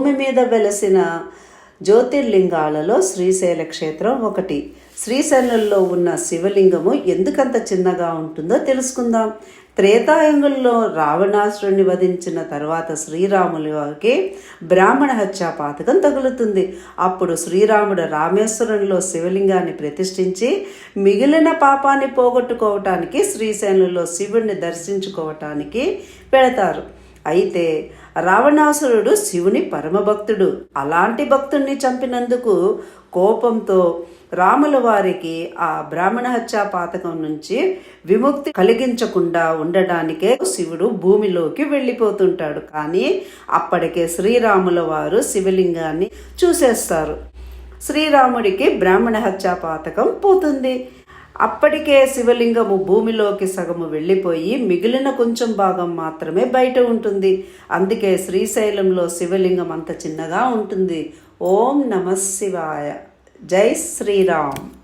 భూమి మీద వెలసిన జ్యోతిర్లింగాలలో శ్రీశైల క్షేత్రం ఒకటి. శ్రీశైలంలో ఉన్న శివలింగము ఎందుకంత చిన్నగా ఉంటుందో తెలుసుకుందాం. త్రేతాయుగంలో రావణాసురుని వధించిన తర్వాత శ్రీరాముల వారికి బ్రాహ్మణ హత్యా పాతకం తగులుతుంది. అప్పుడు శ్రీరాముడు రామేశ్వరంలో శివలింగాన్ని ప్రతిష్ఠించి మిగిలిన పాపాన్ని పోగొట్టుకోవటానికి శ్రీశైలంలో శివుణ్ణి దర్శించుకోవటానికి పెడతారు అయితే రావణాసురుడు శివుని పరమభక్తుడు. అలాంటి భక్తుణ్ణి చంపినందుకు కోపంతో రాముల వారికి ఆ బ్రాహ్మణ హత్యా పాతకం నుంచి విముక్తి కలిగించకుండా ఉండడానికే శివుడు భూమిలోకి వెళ్ళిపోతుంటాడు. కానీ అప్పటికే శ్రీరాముల వారు శివలింగాన్ని చూసేస్తారు. శ్రీరాముడికి బ్రాహ్మణ హత్యా పాతకం పోతుంది. అప్పటికే శివలింగము భూమిలోకి సగము వెళ్ళిపోయి మిగిలిన కొంచెం భాగం మాత్రమే బయట ఉంటుంది. అందుకే శ్రీశైలంలో శివలింగం అంత చిన్నగా ఉంటుంది. ఓం నమ శివాయ. జై శ్రీరామ్.